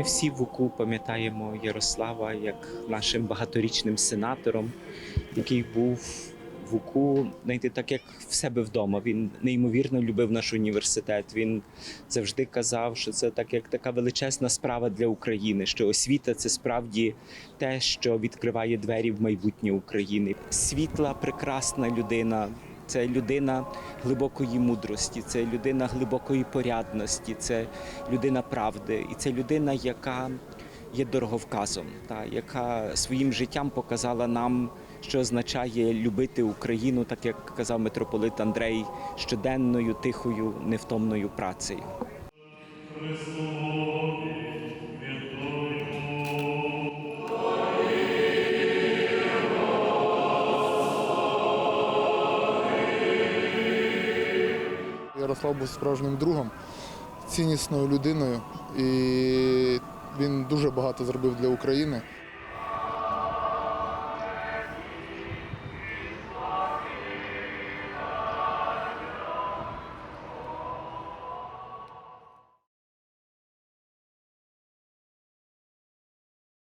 Ми всі в УКУ пам'ятаємо Ярослава як нашим багаторічним сенатором, який був в УКУ, знаєте, так як в себе вдома. Він неймовірно любив наш університет. Він завжди казав, що це так як така величезна справа для України, що освіта це справді те, що відкриває двері в майбутнє України. Світла, прекрасна людина. Це людина глибокої мудрості, це людина глибокої порядності, це людина правди, і це людина, яка є дороговказом, та яка своїм життям показала нам, що означає любити Україну, так як казав митрополит Андрей, щоденною, тихою, невтомною працею. Ярослав був справжнім другом, ціннісною людиною, і він дуже багато зробив для України.